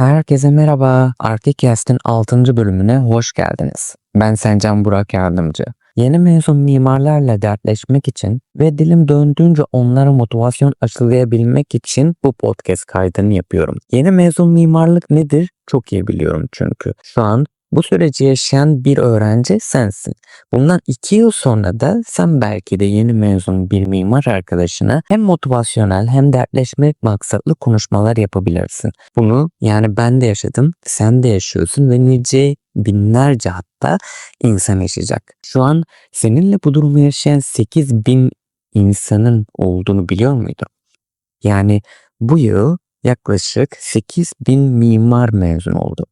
Herkese merhaba. Archicast'in 6. bölümüne hoş geldiniz. Ben Sencan Burak Yardımcı. Yeni mezun mimarlarla dertleşmek için ve dilim döndüğünce onlara motivasyon aşılayabilmek için bu podcast kaydını yapıyorum. Yeni mezun mimarlık nedir? Çok iyi biliyorum çünkü. Şu an bu süreci yaşayan bir öğrenci sensin. Bundan iki yıl sonra da sen belki de yeni mezun bir mimar arkadaşına hem motivasyonel hem dertleşmek maksatlı konuşmalar yapabilirsin. Bunu yani ben de yaşadım, sen de yaşıyorsun ve nice binlerce hatta insan yaşayacak. Şu an seninle bu durumu yaşayan 8 bin insanın olduğunu biliyor muydun? Yani bu yıl yaklaşık 8 bin mimar mezun oldu.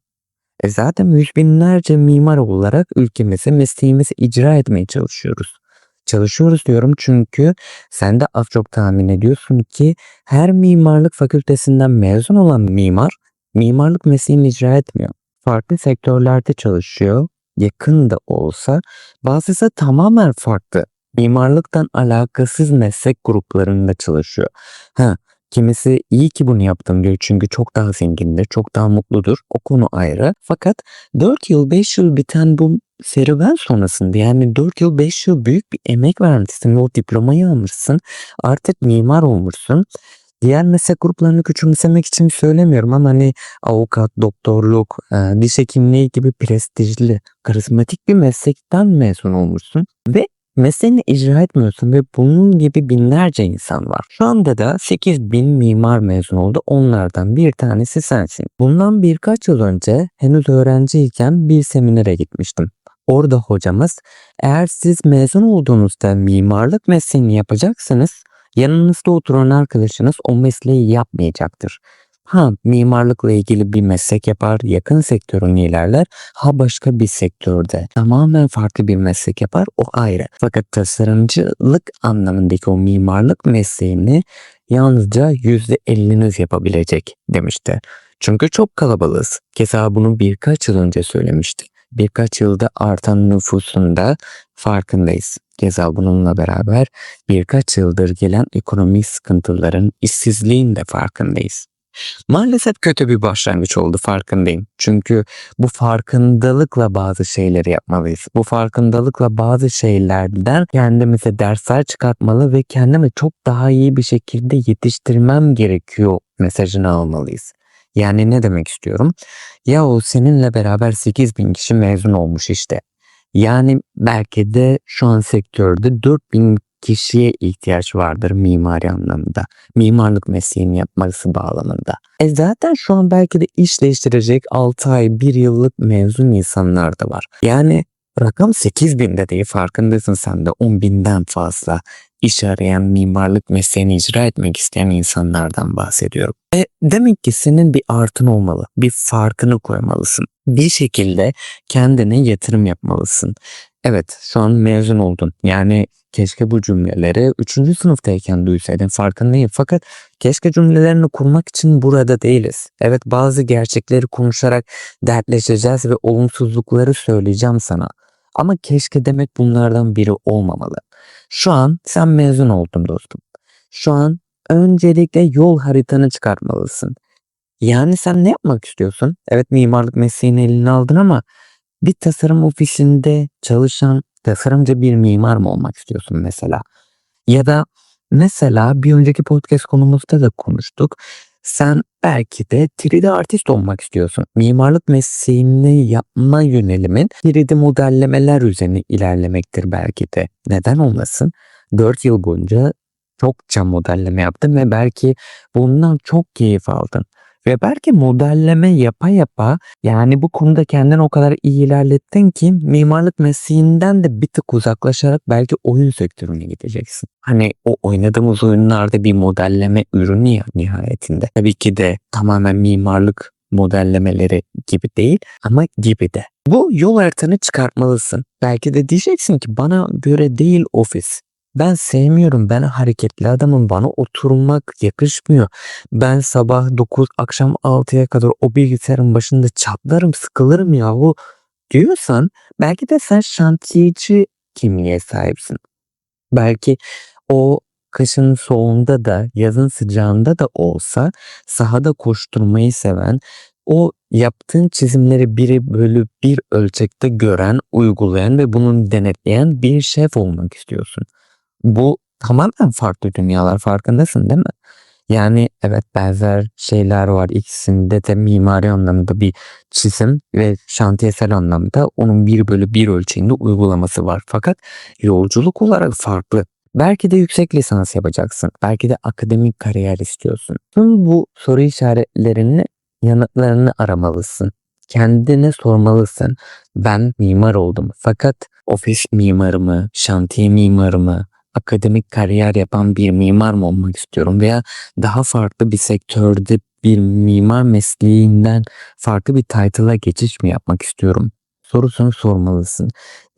E zaten yüz binlerce mimar olarak ülkemize mesleğimizi icra etmeye çalışıyoruz. Çalışıyoruz diyorum çünkü sen de az çok tahmin ediyorsun ki her mimarlık fakültesinden mezun olan mimar mimarlık mesleğini icra etmiyor. Farklı sektörlerde çalışıyor. Yakın da olsa bazısı tamamen farklı. Mimarlıktan alakasız meslek gruplarında çalışıyor. Ha, Kimisi iyi ki bunu yaptım diyor çünkü çok daha zengindir, çok daha mutludur. O konu ayrı. Fakat 4 yıl 5 yıl biten bu serüven sonrasında yani 4 yıl 5 yıl büyük bir emek vermişsin ve o diplomayı almışsın. Artık mimar olmuşsun. Diğer meslek gruplarını küçümsemek için söylemiyorum ama hani avukat, doktorluk, e, diş hekimliği gibi prestijli, karizmatik bir meslekten mezun olmuşsun ve mesleğini icra etmiyorsun ve bunun gibi binlerce insan var. Şu anda da 8 bin mimar mezun oldu. Onlardan bir tanesi sensin. Bundan birkaç yıl önce henüz öğrenciyken bir seminere gitmiştim. Orada hocamız eğer siz mezun olduğunuzda mimarlık mesleğini yapacaksanız yanınızda oturan arkadaşınız o mesleği yapmayacaktır. Ha mimarlıkla ilgili bir meslek yapar, yakın sektörünü ilerler. Ha başka bir sektörde tamamen farklı bir meslek yapar o ayrı. Fakat tasarımcılık anlamındaki o mimarlık mesleğini yalnızca %50'niz yapabilecek demişti. Çünkü çok kalabalığız. Keza bunu birkaç yıl önce söylemişti. Birkaç yılda artan nüfusunda farkındayız. Keza bununla beraber birkaç yıldır gelen ekonomik sıkıntıların, işsizliğin de farkındayız. Maalesef kötü bir başlangıç oldu farkındayım. Çünkü bu farkındalıkla bazı şeyleri yapmalıyız. Bu farkındalıkla bazı şeylerden kendimize dersler çıkartmalı ve kendimi çok daha iyi bir şekilde yetiştirmem gerekiyor mesajını almalıyız. Yani ne demek istiyorum? Ya o seninle beraber 8 bin kişi mezun olmuş işte. Yani belki de şu an sektörde 4000 kişiye ihtiyaç vardır mimari anlamında. Mimarlık mesleğini yapması bağlamında. E zaten şu an belki de iş değiştirecek 6 ay 1 yıllık mezun insanlar da var. Yani rakam 8 binde değil farkındasın sen de 10 binden fazla iş arayan mimarlık mesleğini icra etmek isteyen insanlardan bahsediyorum. E demek ki senin bir artın olmalı. Bir farkını koymalısın. Bir şekilde kendine yatırım yapmalısın. Evet şu an mezun oldun. Yani keşke bu cümleleri 3. sınıftayken duysaydın farkındayım. Fakat keşke cümlelerini kurmak için burada değiliz. Evet bazı gerçekleri konuşarak dertleşeceğiz ve olumsuzlukları söyleyeceğim sana. Ama keşke demek bunlardan biri olmamalı. Şu an sen mezun oldun dostum. Şu an öncelikle yol haritanı çıkartmalısın. Yani sen ne yapmak istiyorsun? Evet mimarlık mesleğini eline aldın ama bir tasarım ofisinde çalışan tasarımcı bir mimar mı olmak istiyorsun mesela? Ya da mesela bir önceki podcast konumuzda da konuştuk. Sen belki de 3D artist olmak istiyorsun. Mimarlık mesleğini yapma yönelimin 3D modellemeler üzerine ilerlemektir belki de. Neden olmasın? 4 yıl boyunca çokça modelleme yaptın ve belki bundan çok keyif aldın. Ve belki modelleme yapa yapa yani bu konuda kendini o kadar iyi ilerlettin ki mimarlık mesleğinden de bir tık uzaklaşarak belki oyun sektörüne gideceksin. Hani o oynadığımız oyunlarda bir modelleme ürünü ya nihayetinde. Tabii ki de tamamen mimarlık modellemeleri gibi değil ama gibi de. Bu yol haritanı çıkartmalısın. Belki de diyeceksin ki bana göre değil ofis. Ben sevmiyorum. Ben hareketli adamım. Bana oturmak yakışmıyor. Ben sabah 9 akşam 6'ya kadar o bilgisayarın başında çatlarım, sıkılırım yahu diyorsan belki de sen şantiyeci kimliğe sahipsin. Belki o kışın soğuğunda da yazın sıcağında da olsa sahada koşturmayı seven, o yaptığın çizimleri biri bölü bir ölçekte gören, uygulayan ve bunun denetleyen bir şef olmak istiyorsun. Bu tamamen farklı dünyalar farkındasın değil mi? Yani evet benzer şeyler var. İkisinde de mimari anlamda bir çizim ve şantiyesel anlamda onun bir bölü bir ölçeğinde uygulaması var. Fakat yolculuk olarak farklı. Belki de yüksek lisans yapacaksın. Belki de akademik kariyer istiyorsun. Tüm bu soru işaretlerini yanıtlarını aramalısın. Kendine sormalısın. Ben mimar oldum. Fakat ofis mimarı mı, şantiye mimarı mı, akademik kariyer yapan bir mimar mı olmak istiyorum veya daha farklı bir sektörde bir mimar mesleğinden farklı bir title'a geçiş mi yapmak istiyorum? Sorusunu sormalısın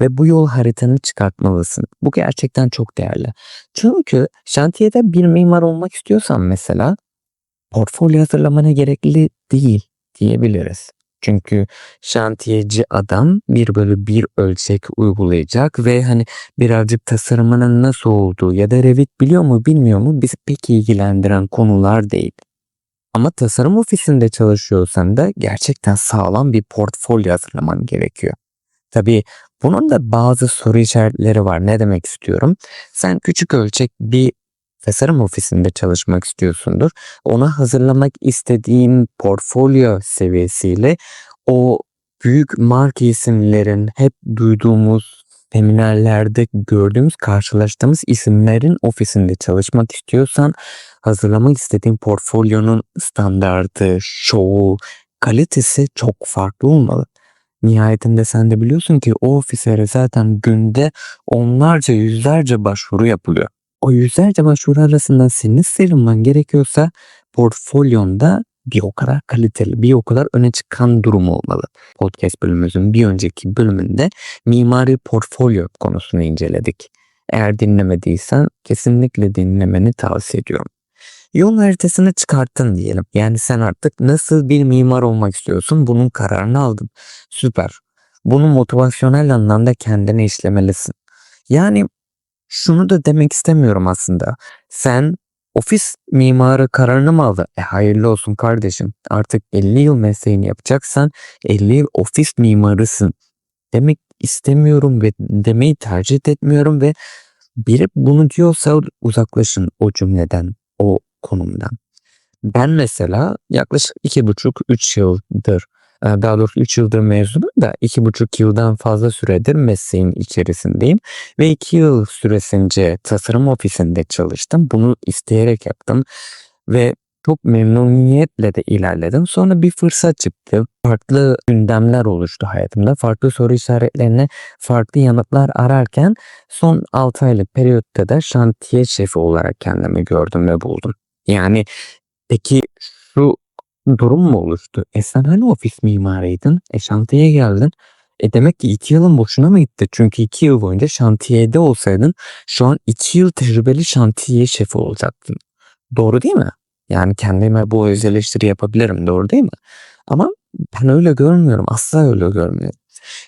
ve bu yol haritanı çıkartmalısın. Bu gerçekten çok değerli. Çünkü şantiyede bir mimar olmak istiyorsan mesela portfolyo hazırlamana gerekli değil diyebiliriz. Çünkü şantiyeci adam bir bölü bir ölçek uygulayacak ve hani birazcık tasarımının nasıl olduğu ya da Revit biliyor mu bilmiyor mu bizi pek ilgilendiren konular değil. Ama tasarım ofisinde çalışıyorsan da gerçekten sağlam bir portfolyo hazırlaman gerekiyor. Tabii bunun da bazı soru işaretleri var. Ne demek istiyorum? Sen küçük ölçek bir tasarım ofisinde çalışmak istiyorsundur. Ona hazırlamak istediğin portfolyo seviyesiyle o büyük marka isimlerin hep duyduğumuz seminerlerde gördüğümüz, karşılaştığımız isimlerin ofisinde çalışmak istiyorsan hazırlamak istediğin portfolyonun standardı, şovu, kalitesi çok farklı olmalı. Nihayetinde sen de biliyorsun ki o ofislere zaten günde onlarca yüzlerce başvuru yapılıyor. O yüzlerce başvuru arasından senin sıyrılman gerekiyorsa portfolyonda bir o kadar kaliteli, bir o kadar öne çıkan durum olmalı. Podcast bölümümüzün bir önceki bölümünde mimari portfolyo konusunu inceledik. Eğer dinlemediysen kesinlikle dinlemeni tavsiye ediyorum. Yol haritasını çıkarttın diyelim. Yani sen artık nasıl bir mimar olmak istiyorsun bunun kararını aldın. Süper. Bunu motivasyonel anlamda kendine işlemelisin. Yani şunu da demek istemiyorum aslında. Sen ofis mimarı kararını mı aldın? E hayırlı olsun kardeşim. Artık 50 yıl mesleğini yapacaksan 50 yıl ofis mimarısın. Demek istemiyorum ve demeyi tercih etmiyorum ve biri bunu diyorsa uzaklaşın o cümleden, o konumdan. Ben mesela yaklaşık iki buçuk üç yıldır daha doğrusu 3 yıldır mezunum da 2,5 yıldan fazla süredir mesleğin içerisindeyim. Ve 2 yıl süresince tasarım ofisinde çalıştım. Bunu isteyerek yaptım. Ve çok memnuniyetle de ilerledim. Sonra bir fırsat çıktı. Farklı gündemler oluştu hayatımda. Farklı soru işaretlerine farklı yanıtlar ararken son 6 aylık periyotta da şantiye şefi olarak kendimi gördüm ve buldum. Yani peki durum mu oluştu? E sen hani ofis mimarıydın? E şantiyeye geldin. E demek ki iki yılın boşuna mı gitti? Çünkü iki yıl boyunca şantiyede olsaydın şu an iki yıl tecrübeli şantiye şefi olacaktın. Doğru değil mi? Yani kendime bu öz yapabilirim. Doğru değil mi? Ama ben öyle görmüyorum. Asla öyle görmüyorum.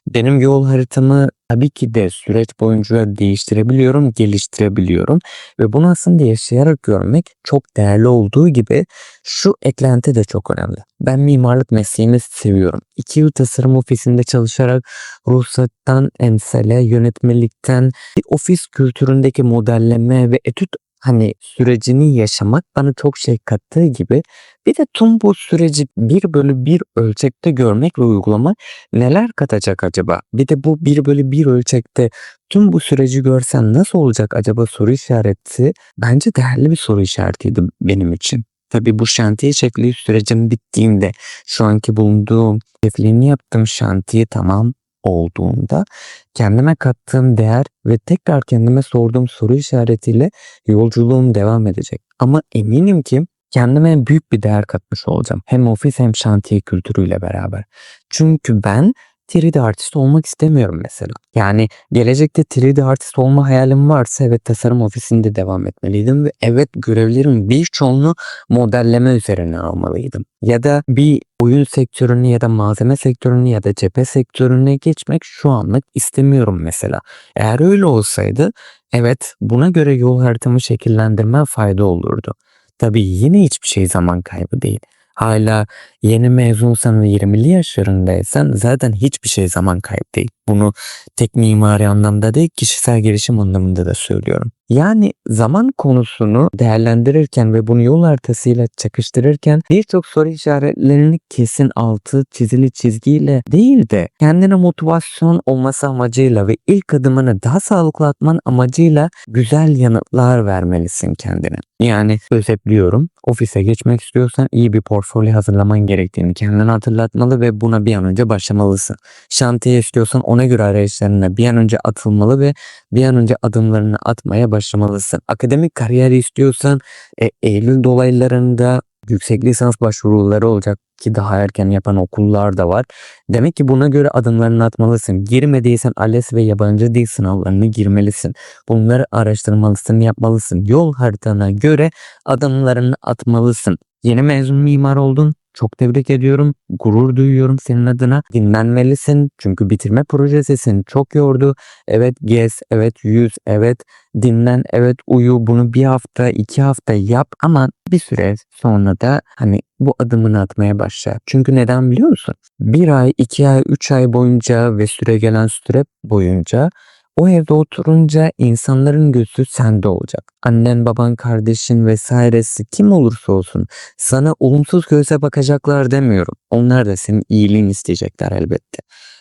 Benim yol haritamı tabii ki de süreç boyunca değiştirebiliyorum, geliştirebiliyorum ve bunu aslında yaşayarak görmek çok değerli olduğu gibi şu eklenti de çok önemli. Ben mimarlık mesleğini seviyorum. İki yıl tasarım ofisinde çalışarak ruhsattan ensele, yönetmelikten ofis kültüründeki modelleme ve etüt hani sürecini yaşamak bana çok şey kattığı gibi bir de tüm bu süreci bir bölü bir ölçekte görmek ve uygulamak neler katacak acaba? Bir de bu bir bölü bir ölçekte tüm bu süreci görsen nasıl olacak acaba soru işareti bence değerli bir soru işaretiydi benim için. Tabi bu şantiye şekli sürecim bittiğinde şu anki bulunduğum şefliğini yaptığım şantiye tamam olduğunda kendime kattığım değer ve tekrar kendime sorduğum soru işaretiyle yolculuğum devam edecek. Ama eminim ki kendime büyük bir değer katmış olacağım. Hem ofis hem şantiye kültürüyle beraber. Çünkü ben 3D artist olmak istemiyorum mesela. Yani gelecekte 3D artist olma hayalim varsa evet tasarım ofisinde devam etmeliydim ve evet görevlerin birçoğunu modelleme üzerine almalıydım. Ya da bir oyun sektörünü ya da malzeme sektörünü ya da cephe sektörüne geçmek şu anlık istemiyorum mesela. Eğer öyle olsaydı evet buna göre yol haritamı şekillendirme fayda olurdu. Tabii yine hiçbir şey zaman kaybı değil. Hala yeni mezunsan ve 20'li yaşlarındaysan zaten hiçbir şey zaman kayıp değil. Bunu tek mimari anlamda değil kişisel gelişim anlamında da söylüyorum. Yani zaman konusunu değerlendirirken ve bunu yol haritasıyla çakıştırırken birçok soru işaretlerini kesin altı çizili çizgiyle değil de kendine motivasyon olması amacıyla ve ilk adımını daha sağlıklı atman amacıyla güzel yanıtlar vermelisin kendine. Yani özetliyorum. Ofise geçmek istiyorsan iyi bir portfolyo hazırlaman gerektiğini kendine hatırlatmalı ve buna bir an önce başlamalısın. Şantiye istiyorsan ona göre arayışlarına bir an önce atılmalı ve bir an önce adımlarını atmaya başlamalısın. Akademik kariyeri istiyorsan e, Eylül dolaylarında yüksek lisans başvuruları olacak ki daha erken yapan okullar da var. Demek ki buna göre adımlarını atmalısın. Girmediysen ALES ve yabancı dil sınavlarını girmelisin. Bunları araştırmalısın, yapmalısın. Yol haritana göre adımlarını atmalısın. Yeni mezun mimar oldun. Çok tebrik ediyorum. Gurur duyuyorum senin adına. Dinlenmelisin. Çünkü bitirme projesi seni çok yordu. Evet gez, evet yüz, evet dinlen, evet uyu. Bunu bir hafta, iki hafta yap ama bir süre sonra da hani bu adımını atmaya başla. Çünkü neden biliyor musun? Bir ay, iki ay, üç ay boyunca ve süre gelen süre boyunca o evde oturunca insanların gözü sende olacak. Annen, baban, kardeşin vesairesi kim olursa olsun sana olumsuz gözle bakacaklar demiyorum. Onlar da senin iyiliğini isteyecekler elbette.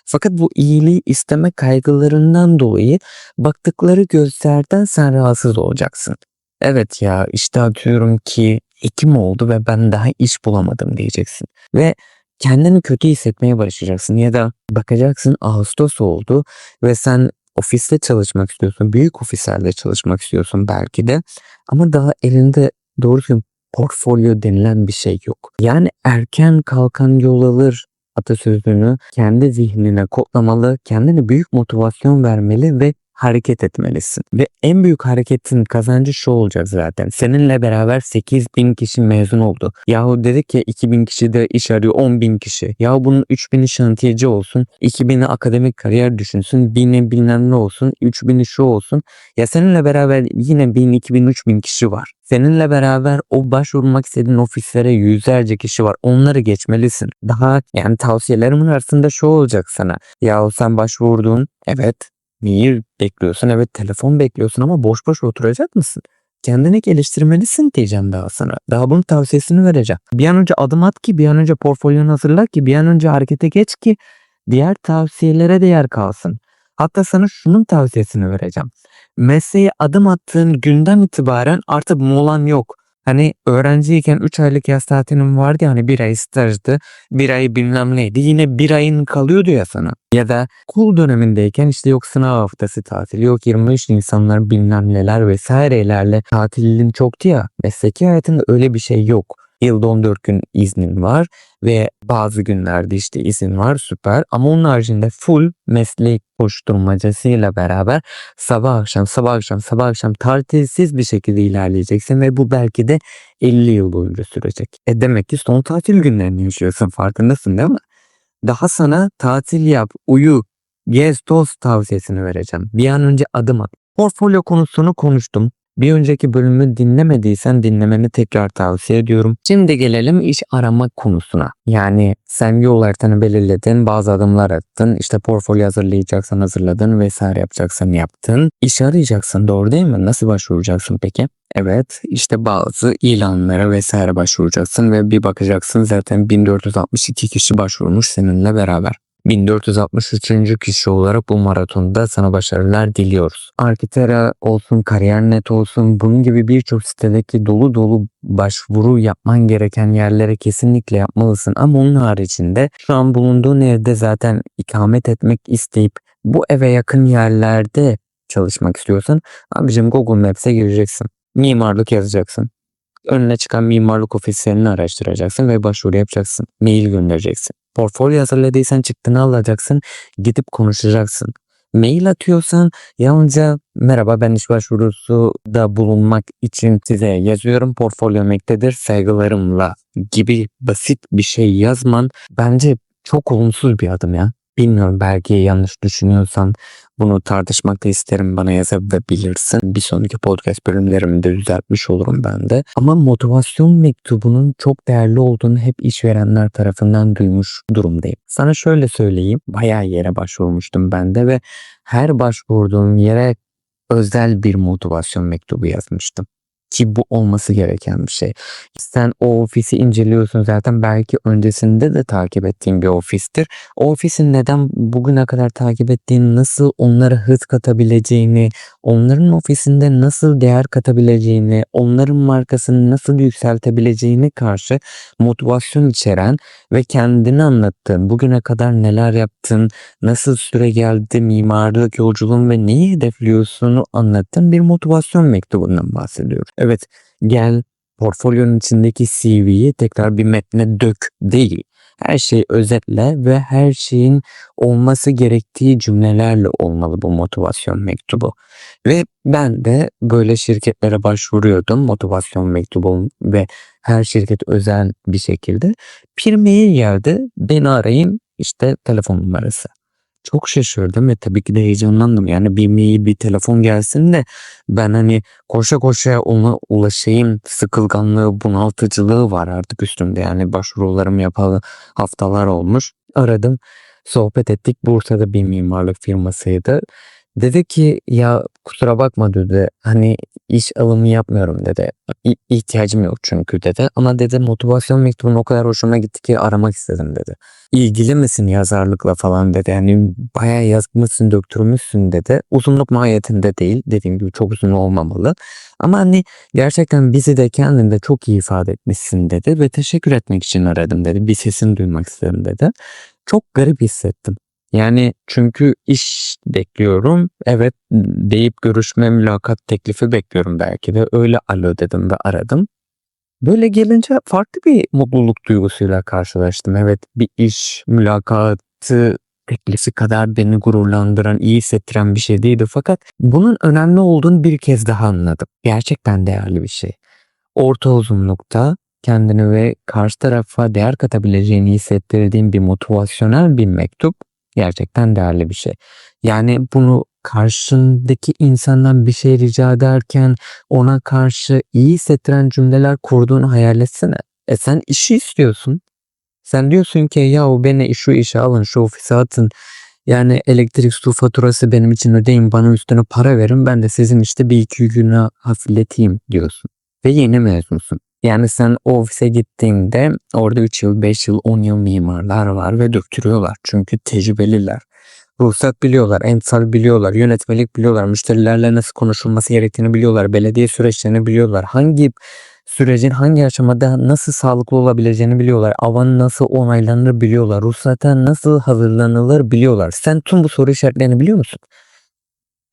Fakat bu iyiliği isteme kaygılarından dolayı baktıkları gözlerden sen rahatsız olacaksın. Evet ya işte atıyorum ki Ekim oldu ve ben daha iş bulamadım diyeceksin. Ve kendini kötü hissetmeye başlayacaksın ya da bakacaksın Ağustos oldu ve sen ofiste çalışmak istiyorsun. Büyük ofislerde çalışmak istiyorsun belki de. Ama daha elinde doğru düzgün portfolyo denilen bir şey yok. Yani erken kalkan yol alır atasözünü kendi zihnine kodlamalı, kendine büyük motivasyon vermeli ve hareket etmelisin. Ve en büyük hareketin kazancı şu olacak zaten. Seninle beraber 8 bin kişi mezun oldu. Yahu dedik ki 2000 kişi de iş arıyor 10 bin kişi. Yahu bunun 3000'i şantiyeci olsun. 2000'i akademik kariyer düşünsün. 1000'i bilmem ne olsun. 3000'i şu olsun. Ya seninle beraber yine 1000, 2000, 3000 kişi var. Seninle beraber o başvurmak istediğin ofislere yüzlerce kişi var. Onları geçmelisin. Daha yani tavsiyelerimin arasında şu olacak sana. Yahu sen başvurdun. Evet mail bekliyorsun. Evet telefon bekliyorsun ama boş boş oturacak mısın? Kendini geliştirmelisin diyeceğim daha sana. Daha bunun tavsiyesini vereceğim. Bir an önce adım at ki bir an önce portfolyonu hazırla ki bir an önce harekete geç ki diğer tavsiyelere de yer kalsın. Hatta sana şunun tavsiyesini vereceğim. Mesleğe adım attığın günden itibaren artık molan yok. Hani öğrenciyken 3 aylık yaz tatilim vardı ya hani bir ay stajdı, bir ay bilmem neydi. Yine bir ayın kalıyordu ya sana. Ya da kul dönemindeyken işte yok sınav haftası tatil, yok 23 Nisanlar bilmem neler vesairelerle tatilin çoktu ya. Mesleki hayatında öyle bir şey yok. Yılda 14 gün iznin var ve bazı günlerde işte izin var süper ama onun haricinde full meslek koşturmacasıyla beraber sabah akşam sabah akşam sabah akşam tatilsiz bir şekilde ilerleyeceksin ve bu belki de 50 yıl boyunca sürecek. E demek ki son tatil günlerini yaşıyorsun farkındasın değil mi? Daha sana tatil yap, uyu, gez toz tavsiyesini vereceğim. Bir an önce adım at. Portfolyo konusunu konuştum. Bir önceki bölümü dinlemediysen dinlemeni tekrar tavsiye ediyorum. Şimdi gelelim iş arama konusuna. Yani sen yol haritanı belirledin, bazı adımlar attın, işte portfolyo hazırlayacaksan hazırladın vesaire yapacaksan yaptın. İş arayacaksın doğru değil mi? Nasıl başvuracaksın peki? Evet işte bazı ilanlara vesaire başvuracaksın ve bir bakacaksın zaten 1462 kişi başvurmuş seninle beraber. 1463. kişi olarak bu maratonda sana başarılar diliyoruz. Arkitera olsun, Kariyer.net olsun bunun gibi birçok sitedeki dolu dolu başvuru yapman gereken yerlere kesinlikle yapmalısın. Ama onun haricinde şu an bulunduğun evde zaten ikamet etmek isteyip bu eve yakın yerlerde çalışmak istiyorsan abicim Google Maps'e gireceksin. Mimarlık yazacaksın. Önüne çıkan mimarlık ofislerini araştıracaksın ve başvuru yapacaksın. Mail göndereceksin. Portfolyo hazırladıysan çıktığını alacaksın. Gidip konuşacaksın. Mail atıyorsan yalnızca merhaba ben iş başvurusu da bulunmak için size yazıyorum. Portfolyo ektedir saygılarımla gibi basit bir şey yazman bence çok olumsuz bir adım ya. Bilmiyorum belki yanlış düşünüyorsan bunu tartışmak da isterim bana yazabilirsin. Bir sonraki podcast bölümlerimde düzeltmiş olurum ben de. Ama motivasyon mektubunun çok değerli olduğunu hep işverenler tarafından duymuş durumdayım. Sana şöyle söyleyeyim. Bayağı yere başvurmuştum ben de ve her başvurduğum yere özel bir motivasyon mektubu yazmıştım. Ki bu olması gereken bir şey. Sen o ofisi inceliyorsun zaten belki öncesinde de takip ettiğin bir ofistir. O ofisin neden bugüne kadar takip ettiğini, nasıl onlara hız katabileceğini, onların ofisinde nasıl değer katabileceğini, onların markasını nasıl yükseltebileceğini karşı motivasyon içeren ve kendini anlattığın, bugüne kadar neler yaptın, nasıl süre geldi, mimarlık yolculuğun ve neyi hedefliyorsunuz anlattığın bir motivasyon mektubundan bahsediyorum. Evet gel portfolyonun içindeki CV'yi tekrar bir metne dök değil. Her şeyi özetle ve her şeyin olması gerektiği cümlelerle olmalı bu motivasyon mektubu. Ve ben de böyle şirketlere başvuruyordum motivasyon mektubu ve her şirket özel bir şekilde. Bir mail geldi beni arayın işte telefon numarası. Çok şaşırdım ve tabii ki de heyecanlandım. Yani bir mail, bir telefon gelsin de ben hani koşa koşa ona ulaşayım. Sıkılganlığı, bunaltıcılığı var artık üstümde. Yani başvurularımı yapalı haftalar olmuş. Aradım, sohbet ettik. Bursa'da bir mimarlık firmasıydı. Dedi ki ya kusura bakma dedi hani iş alımı yapmıyorum dedi. İ- ihtiyacım yok çünkü dedi. Ama dedi motivasyon mektubun o kadar hoşuma gitti ki aramak istedim dedi. İlgili misin yazarlıkla falan dedi. Yani bayağı yazmışsın döktürmüşsün dedi. Uzunluk mahiyetinde değil dediğim gibi çok uzun olmamalı. Ama hani gerçekten bizi de kendinde çok iyi ifade etmişsin dedi ve teşekkür etmek için aradım dedi. Bir sesini duymak istedim dedi. Çok garip hissettim. Yani çünkü iş bekliyorum. Evet deyip görüşme mülakat teklifi bekliyorum belki de. Öyle alo dedim ve aradım. Böyle gelince farklı bir mutluluk duygusuyla karşılaştım. Evet bir iş mülakatı teklifi kadar beni gururlandıran, iyi hissettiren bir şey değildi. Fakat bunun önemli olduğunu bir kez daha anladım. Gerçekten değerli bir şey. Orta uzunlukta kendini ve karşı tarafa değer katabileceğini hissettirdiğin bir motivasyonel bir mektup gerçekten değerli bir şey. Yani bunu karşındaki insandan bir şey rica ederken ona karşı iyi hissettiren cümleler kurduğunu hayal etsene. E sen işi istiyorsun. Sen diyorsun ki yahu beni şu işe alın, şu ofise atın. Yani elektrik su faturası benim için ödeyin, bana üstüne para verin. Ben de sizin işte bir iki günü hafifleteyim diyorsun. Ve yeni mezunsun. Yani sen ofise gittiğinde orada 3 yıl, 5 yıl, 10 yıl mimarlar var ve döktürüyorlar. Çünkü tecrübeliler. Ruhsat biliyorlar, emsal biliyorlar, yönetmelik biliyorlar, müşterilerle nasıl konuşulması gerektiğini biliyorlar, belediye süreçlerini biliyorlar. Hangi sürecin hangi aşamada nasıl sağlıklı olabileceğini biliyorlar. Avan nasıl onaylanır biliyorlar. Ruhsata nasıl hazırlanılır biliyorlar. Sen tüm bu soru işaretlerini biliyor musun?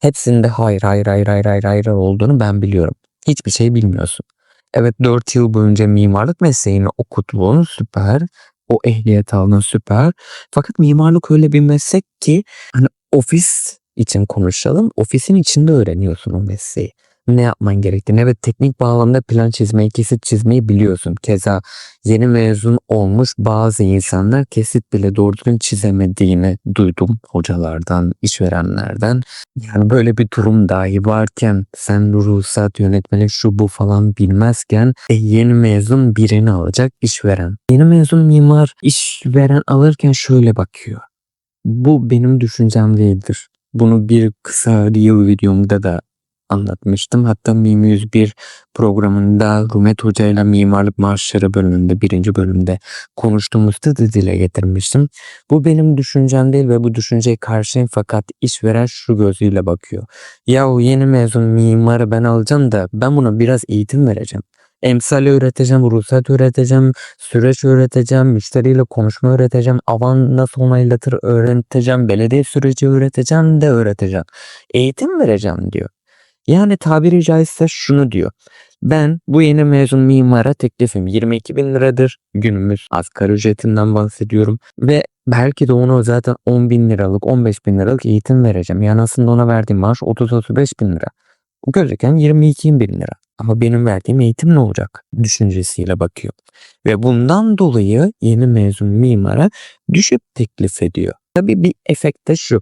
Hepsinde hayır hayır hayır hayır hayır hayır olduğunu ben biliyorum. Hiçbir şey bilmiyorsun. Evet 4 yıl boyunca mimarlık mesleğini okudun süper. O ehliyet aldın süper. Fakat mimarlık öyle bir meslek ki hani ofis için konuşalım. Ofisin içinde öğreniyorsun o mesleği. Ne yapman gerektiğini ve teknik bağlamda plan çizmeyi, kesit çizmeyi biliyorsun. Keza yeni mezun olmuş bazı insanlar kesit bile doğru düzgün çizemediğini duydum hocalardan, işverenlerden. Yani böyle bir durum dahi varken sen ruhsat, yönetmelik şu bu falan bilmezken e, yeni mezun birini alacak işveren. Yeni mezun mimar işveren alırken şöyle bakıyor. Bu benim düşüncem değildir. Bunu bir kısa reel videomda da anlatmıştım. Hatta Mim 101 programında Rumet Hoca ile Mimarlık Marşları bölümünde birinci bölümde konuştuğumuzda da dile getirmiştim. Bu benim düşüncem değil ve bu düşünceye karşıyım fakat işveren şu gözüyle bakıyor. Yahu yeni mezun mimarı ben alacağım da ben buna biraz eğitim vereceğim. Emsal öğreteceğim, ruhsat öğreteceğim, süreç öğreteceğim, müşteriyle konuşma öğreteceğim, avan nasıl onaylatır öğreteceğim, belediye süreci öğreteceğim de öğreteceğim. Eğitim vereceğim diyor. Yani tabiri caizse şunu diyor. Ben bu yeni mezun mimara teklifim 22 bin liradır. Günümüz asgari ücretinden bahsediyorum. Ve belki de ona zaten 10 bin liralık 15 bin liralık eğitim vereceğim. Yani aslında ona verdiğim maaş 30-35 bin lira. Bu gözüken 22 bin lira. Ama benim verdiğim eğitim ne olacak? Düşüncesiyle bakıyor. Ve bundan dolayı yeni mezun mimara düşük teklif ediyor. Tabii bir efekt de şu.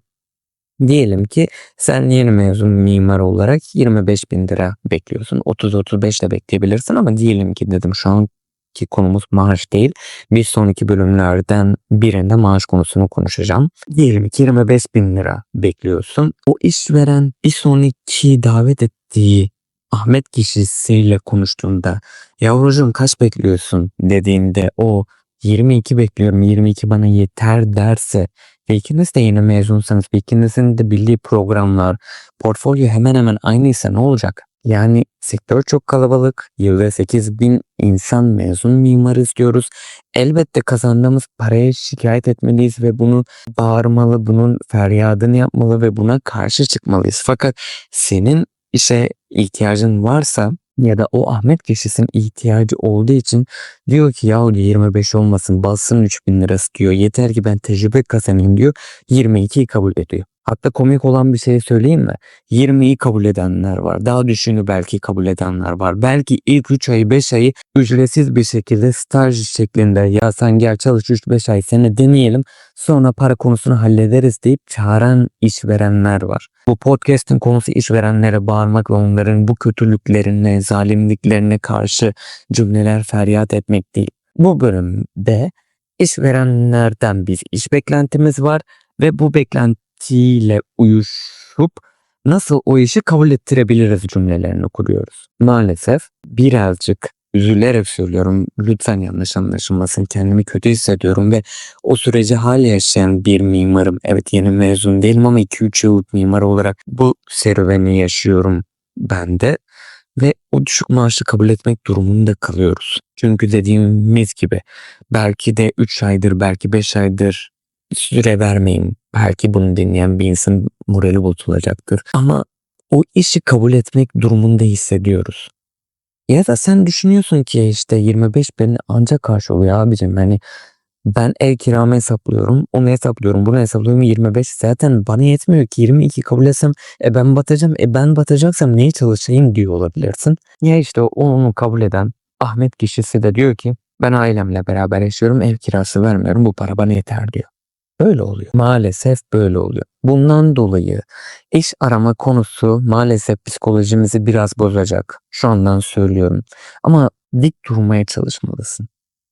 Diyelim ki sen yeni mezun mimar olarak 25 bin lira bekliyorsun. 30-35 de bekleyebilirsin ama diyelim ki dedim şu anki konumuz maaş değil. Bir sonraki bölümlerden birinde maaş konusunu konuşacağım. Diyelim ki 25 bin lira bekliyorsun. O işveren bir sonraki davet ettiği Ahmet kişisiyle konuştuğunda yavrucuğum kaç bekliyorsun dediğinde o 22 bekliyorum 22 bana yeter derse ve ikiniz de yeni mezunsanız ve ikinizin de bildiği programlar, portfolyo hemen hemen aynıysa ne olacak? Yani sektör çok kalabalık. Yılda 8 bin insan mezun mimar istiyoruz. Elbette kazandığımız paraya şikayet etmeliyiz ve bunu bağırmalı, bunun feryadını yapmalı ve buna karşı çıkmalıyız. Fakat senin işe ihtiyacın varsa ya da o Ahmet kişisinin ihtiyacı olduğu için diyor ki ya 25 olmasın bassın 3000 lirası diyor. Yeter ki ben tecrübe kazanayım diyor. 22'yi kabul ediyor. Hatta komik olan bir şey söyleyeyim mi? 20'yi kabul edenler var. Daha düşünü belki kabul edenler var. Belki ilk 3 ayı 5 ayı ücretsiz bir şekilde staj şeklinde ya sen gel çalış 3-5 ay seni deneyelim sonra para konusunu hallederiz deyip çağıran işverenler var. Bu podcast'in konusu işverenlere bağırmak ve onların bu kötülüklerine, zalimliklerine karşı cümleler feryat etmek değil. Bu bölümde işverenlerden bir iş beklentimiz var ve bu beklentiyle uyuşup nasıl o işi kabul ettirebiliriz cümlelerini kuruyoruz. Maalesef birazcık üzülerek söylüyorum. Lütfen yanlış anlaşılmasın. Kendimi kötü hissediyorum ve o süreci hala yaşayan bir mimarım. Evet yeni mezun değilim ama 2-3 yıllık mimar olarak bu serüveni yaşıyorum ben de. Ve o düşük maaşı kabul etmek durumunda kalıyoruz. Çünkü dediğimiz gibi belki de 3 aydır belki 5 aydır süre vermeyin. Belki bunu dinleyen bir insan morali bozulacaktır. Ama o işi kabul etmek durumunda hissediyoruz. Ya da sen düşünüyorsun ki işte 25 beni ancak karşı oluyor abicim. Hani ben ev kiramı hesaplıyorum, onu hesaplıyorum, bunu hesaplıyorum 25 zaten bana yetmiyor ki 22 kabul etsem e ben batacağım, e ben batacaksam niye çalışayım diyor olabilirsin. Ya işte onu kabul eden Ahmet kişisi de diyor ki ben ailemle beraber yaşıyorum, ev kirası vermiyorum, bu para bana yeter diyor. Böyle oluyor. Maalesef böyle oluyor. Bundan dolayı iş arama konusu maalesef psikolojimizi biraz bozacak. Şu andan söylüyorum. Ama dik durmaya çalışmalısın.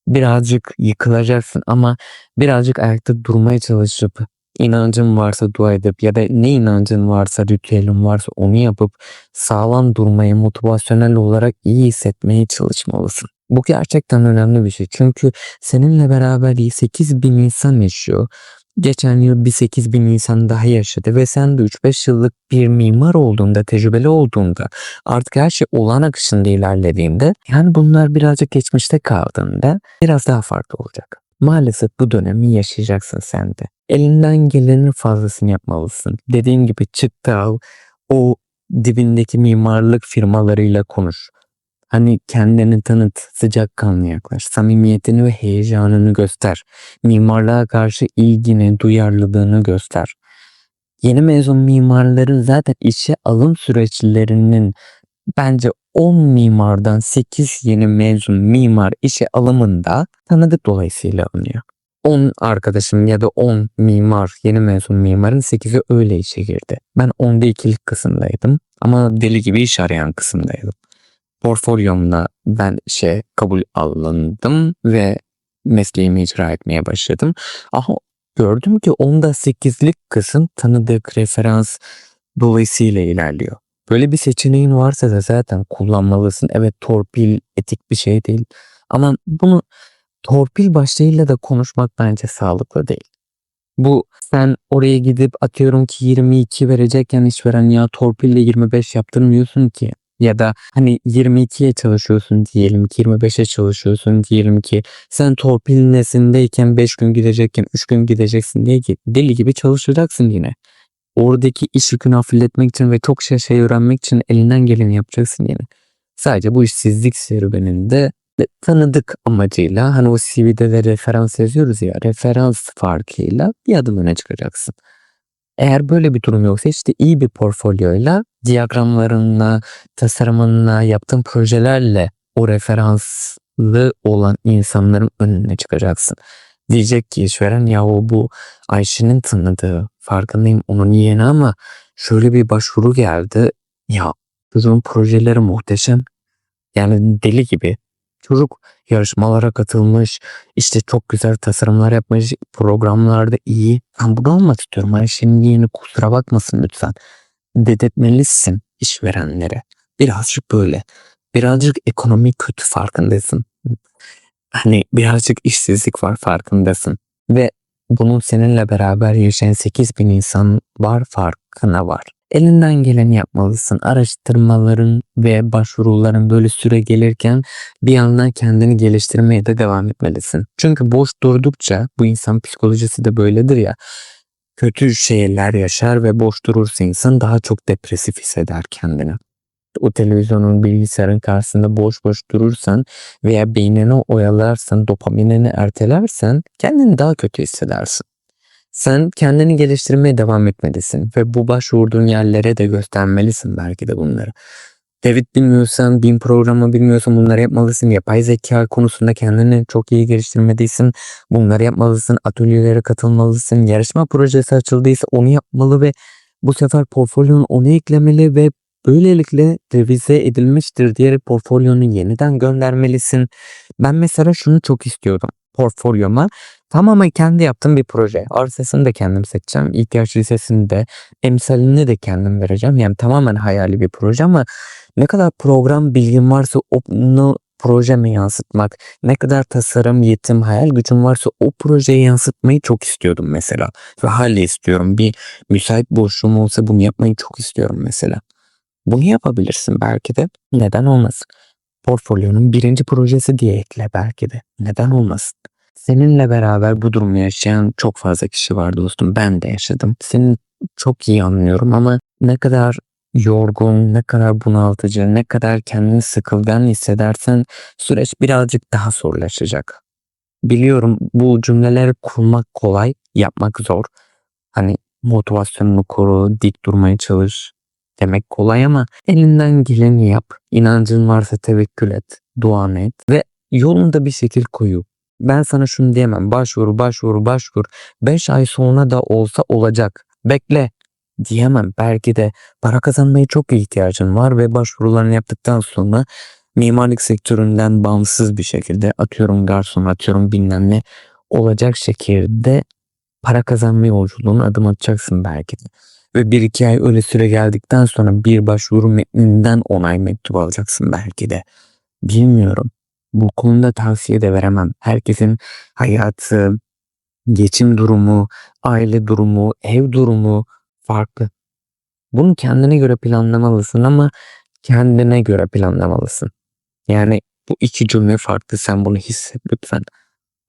Birazcık yıkılacaksın ama birazcık ayakta durmaya çalışıp inancın varsa dua edip ya da ne inancın varsa ritüelin varsa onu yapıp sağlam durmaya motivasyonel olarak iyi hissetmeye çalışmalısın. Bu gerçekten önemli bir şey. Çünkü seninle beraber 8 bin insan yaşıyor. Geçen yıl bir 8 bin insan daha yaşadı ve sen de 3-5 yıllık bir mimar olduğunda, tecrübeli olduğunda, artık her şey olan akışında ilerlediğinde, yani bunlar birazcık geçmişte kaldığında biraz daha farklı olacak. Maalesef bu dönemi yaşayacaksın sen de. Elinden gelenin fazlasını yapmalısın. Dediğim gibi çıktı al, o dibindeki mimarlık firmalarıyla konuş. Hani kendini tanıt, sıcakkanlı yaklaş, samimiyetini ve heyecanını göster. Mimarlığa karşı ilgini, duyarlılığını göster. Yeni mezun mimarların zaten işe alım süreçlerinin bence 10 mimardan 8 yeni mezun mimar işe alımında tanıdık dolayısıyla alınıyor. 10 arkadaşım ya da 10 mimar, yeni mezun mimarın 8'i öyle işe girdi. Ben 10'da ikilik kısımdaydım ama deli gibi iş arayan kısımdaydım portfolyomla ben şey kabul alındım ve mesleğimi icra etmeye başladım. Ama gördüm ki onda 8'lik kısım tanıdık referans dolayısıyla ilerliyor. Böyle bir seçeneğin varsa da zaten kullanmalısın. Evet torpil etik bir şey değil. Ama bunu torpil başlığıyla da konuşmak bence sağlıklı değil. Bu sen oraya gidip atıyorum ki 22 verecekken işveren ya torpille 25 yaptırmıyorsun ki. Ya da hani 22'ye çalışıyorsun diyelim ki 25'e çalışıyorsun diyelim ki sen torpil nesindeyken 5 gün gidecekken 3 gün gideceksin diye ki deli gibi çalışacaksın yine. Oradaki iş yükünü hafifletmek için ve çok şey, şey öğrenmek için elinden geleni yapacaksın yine. Sadece bu işsizlik serüveninde tanıdık amacıyla hani o CV'de de referans yazıyoruz ya referans farkıyla bir adım öne çıkacaksın. Eğer böyle bir durum yoksa işte iyi bir portfolyoyla diyagramlarınla, tasarımınla, yaptığın projelerle o referanslı olan insanların önüne çıkacaksın. Diyecek ki işveren ya o bu Ayşe'nin tanıdığı farkındayım onun yeğeni ama şöyle bir başvuru geldi. Ya çocuğun projeleri muhteşem. Yani deli gibi. Çocuk yarışmalara katılmış, işte çok güzel tasarımlar yapmış, programlarda iyi. Ben bunu olmak istiyorum. Ayşe'nin yeğeni kusura bakmasın lütfen. Dedetmelisin işverenlere. Birazcık böyle. Birazcık ekonomi kötü farkındasın. Hani birazcık işsizlik var farkındasın. Ve bunun seninle beraber yaşayan 8 bin insan var farkına var. Elinden geleni yapmalısın. Araştırmaların ve başvuruların böyle süre gelirken bir yandan kendini geliştirmeye de devam etmelisin. Çünkü boş durdukça bu insan psikolojisi de böyledir ya kötü şeyler yaşar ve boş durursa insan daha çok depresif hisseder kendini. O televizyonun bilgisayarın karşısında boş boş durursan veya beynini oyalarsan, dopaminini ertelersen kendini daha kötü hissedersin. Sen kendini geliştirmeye devam etmelisin ve bu başvurduğun yerlere de göstermelisin belki de bunları. David bilmiyorsan, bin programı bilmiyorsan bunları yapmalısın. Yapay zeka konusunda kendini çok iyi geliştirmediysen bunları yapmalısın. Atölyelere katılmalısın. Yarışma projesi açıldıysa onu yapmalı ve bu sefer portfolyonu onu eklemeli ve böylelikle revize edilmiştir diğer portfolyonu yeniden göndermelisin. Ben mesela şunu çok istiyordum portfolyoma. Tamamen kendi yaptığım bir proje. Arsasını da kendim seçeceğim. İhtiyaç listesini de, emsalini de kendim vereceğim. Yani tamamen hayali bir proje ama ne kadar program bilgim varsa onu projeme yansıtmak, ne kadar tasarım, yetim, hayal gücüm varsa o projeye yansıtmayı çok istiyordum mesela. Ve hala istiyorum. Bir müsait boşluğum olsa bunu yapmayı çok istiyorum mesela. Bunu yapabilirsin belki de. Neden olmasın? Portfolyonun birinci projesi diye ekle belki de. Neden olmasın? Seninle beraber bu durumu yaşayan çok fazla kişi var dostum. Ben de yaşadım. Seni çok iyi anlıyorum ama ne kadar yorgun, ne kadar bunaltıcı, ne kadar kendini sıkılgan hissedersen süreç birazcık daha zorlaşacak. Biliyorum bu cümleleri kurmak kolay, yapmak zor. Hani motivasyonunu koru, dik durmaya çalış demek kolay ama elinden geleni yap. İnancın varsa tevekkül et, duan et ve yolunda bir şekil koyu. Ben sana şunu diyemem. Başvur, başvur, başvur. 5 ay sonra da olsa olacak. Bekle diyemem. Belki de para kazanmaya çok ihtiyacın var ve başvurularını yaptıktan sonra mimarlık sektöründen bağımsız bir şekilde atıyorum garson, atıyorum bilmem ne olacak şekilde para kazanma yolculuğuna adım atacaksın belki de. Ve bir iki ay öyle süre geldikten sonra bir başvuru metninden onay mektubu alacaksın belki de. Bilmiyorum. Bu konuda tavsiye de veremem. Herkesin hayatı, geçim durumu, aile durumu, ev durumu farklı. Bunu kendine göre planlamalısın ama kendine göre planlamalısın. Yani bu iki cümle farklı. Sen bunu hisset lütfen.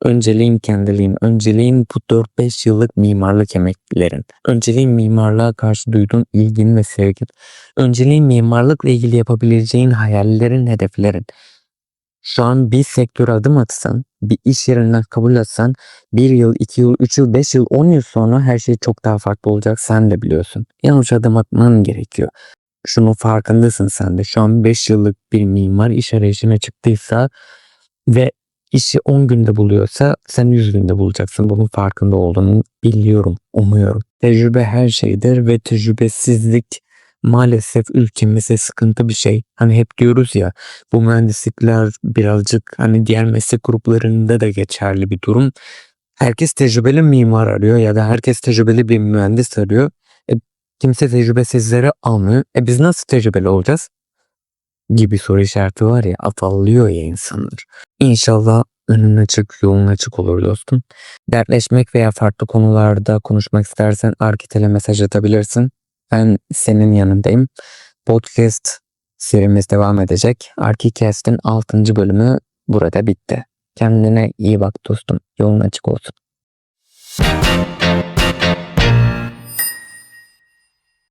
Önceliğin kendiliğin, önceliğin bu 4-5 yıllık mimarlık emeklilerin, önceliğin mimarlığa karşı duyduğun ilgin ve sevgin, önceliğin mimarlıkla ilgili yapabileceğin hayallerin, hedeflerin. Şu an bir sektöre adım atsan, bir iş yerinden kabul etsen, bir yıl, iki yıl, üç yıl, beş yıl, on yıl sonra her şey çok daha farklı olacak sen de biliyorsun. Yanlış adım atman gerekiyor. Şunun farkındasın sen de. Şu an 5 yıllık bir mimar iş arayışına çıktıysa ve işi 10 günde buluyorsa sen 100 günde bulacaksın. Bunun farkında olduğunu biliyorum, umuyorum. Tecrübe her şeydir ve tecrübesizlik maalesef ülkemizde sıkıntı bir şey. Hani hep diyoruz ya bu mühendislikler birazcık hani diğer meslek gruplarında da geçerli bir durum. Herkes tecrübeli mimar arıyor ya da herkes tecrübeli bir mühendis arıyor. E, kimse tecrübesizleri almıyor. E biz nasıl tecrübeli olacağız? Gibi soru işareti var ya afallıyor ya insanlar. İnşallah önün açık, yolun açık olur dostum. Dertleşmek veya farklı konularda konuşmak istersen Arkitel'e mesaj atabilirsin. Ben senin yanındayım. Podcast serimiz devam edecek. Arkicast'in 6. bölümü burada bitti. Kendine iyi bak dostum. Yolun açık olsun.